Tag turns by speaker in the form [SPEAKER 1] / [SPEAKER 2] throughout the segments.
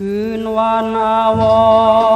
[SPEAKER 1] คืนวันอาวร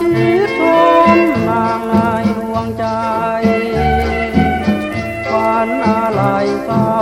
[SPEAKER 1] ชีทนมางนายห่วงใจฝันอะไรเศร้า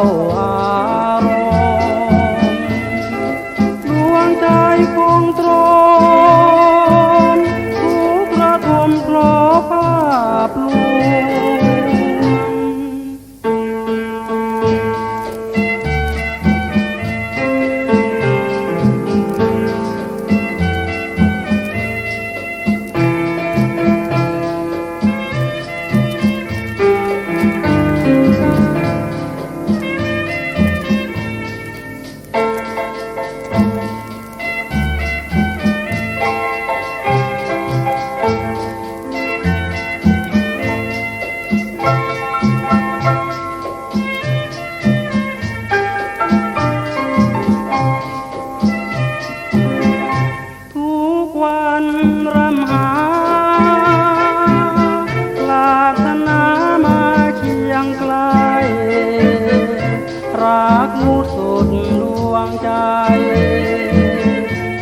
[SPEAKER 1] รักมุดสุดดวงใจ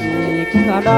[SPEAKER 1] อีเพื่อใด